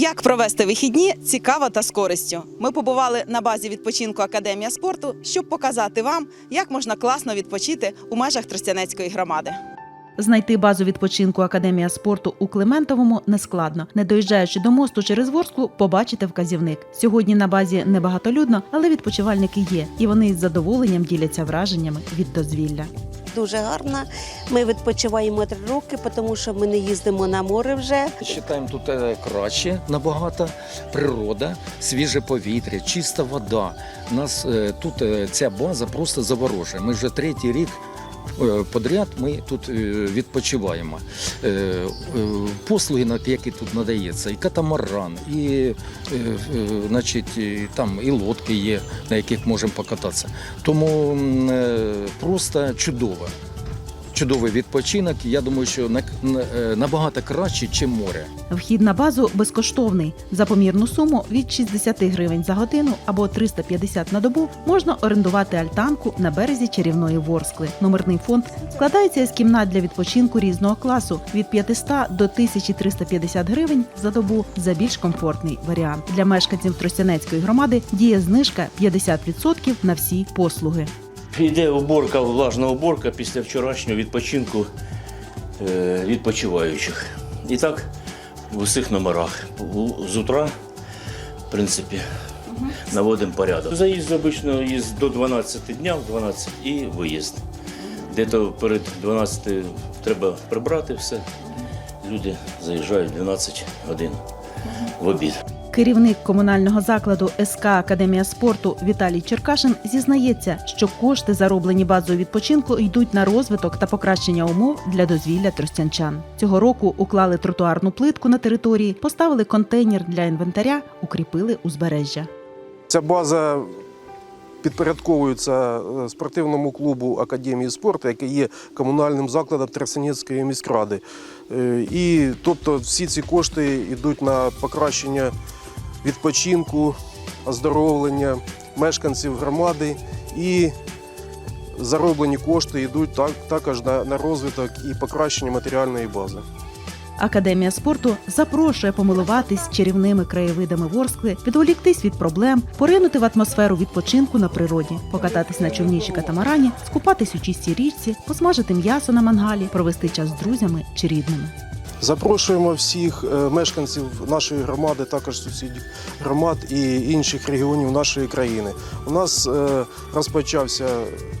Як провести вихідні цікаво та з користю. Ми побували на базі відпочинку Академія спорту, щоб показати вам, як можна класно відпочити у межах Тростянецької громади. Знайти базу відпочинку Академія спорту у Климентовому нескладно. Не доїжджаючи до мосту через Ворсклу, побачите вказівник. Сьогодні на базі небагатолюдно, але відпочивальники є, і вони із задоволенням діляться враженнями від дозвілля. Дуже гарна. Ми відпочиваємо три роки, тому що ми не їздимо на море вже. Вважаємо тут е, краще набагато природа, свіже повітря, чиста вода. Нас е, тут е, ця база просто заворожує. Ми вже третій рік. Е, Подряд ми тут е, відпочиваємо. Е, Послуги, які тут надається, і катамаран, і, значить, там і лодки є, на яких можемо покататися. Тому просто чудово. Чудовий відпочинок. Я думаю, що е, набагато краще, ніж море. Вхід на базу безкоштовний. За помірну суму від 60 гривень за годину або 350 на добу можна орендувати альтанку на березі чарівної Ворскли. Номерний фонд складається із кімнат для відпочинку різного класу від 500 до 1350 гривень за добу за більш комфортний варіант. Для мешканців Тростянецької громади діє знижка 50% на всі послуги. Йде уборка, влажна уборка після вчорашнього відпочинку е, відпочиваючих. І так в усіх номерах. З утра, в принципі, наводимо порядок. Заїзд обично із до 12 дня, в 12 і виїзд. Де-то перед 12 треба прибрати все. Люди заїжджають 12 годин в обід. Керівник комунального закладу СК Академія спорту Віталій Черкашин зізнається, що кошти, зароблені базою відпочинку, йдуть на розвиток та покращення умов для дозвілля тростянчан. Цього року уклали тротуарну плитку на території, поставили контейнер для інвентаря, укріпили узбережжя. Ця база підпорядковується е, спортивному клубу Академії спорту, який є комунальним закладом Трасинецької міськради. Е, І тобто всі ці кошти йдуть на покращення відпочинку, оздоровлення мешканців громади і зароблені кошти йдуть так, також на, на розвиток і покращення матеріальної бази. Академія спорту запрошує помилуватись чарівними краєвидами Ворскли, відволіктись від проблем, поринути в атмосферу відпочинку на природі, покататись на човні чи катамарані, скупатись у чистій річці, посмажити м'ясо на мангалі, провести час з друзями чи рідними. Запрошуємо всіх е, мешканців нашої громади, також сусідів громад і інших регіонів нашої країни. У нас е, розпочався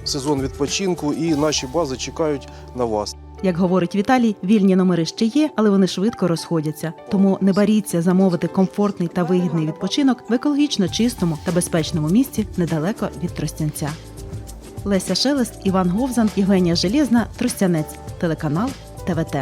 сезон відпочинку, і наші бази чекають на вас. Як говорить Віталій, вільні номери ще є, але вони швидко розходяться. Тому не боріться замовити комфортний та вигідний відпочинок в екологічно чистому та безпечному місці недалеко від Тростянця. Леся Шелест, Іван Говзан, Євгенія Железна, Тростянець, телеканал ТВТ.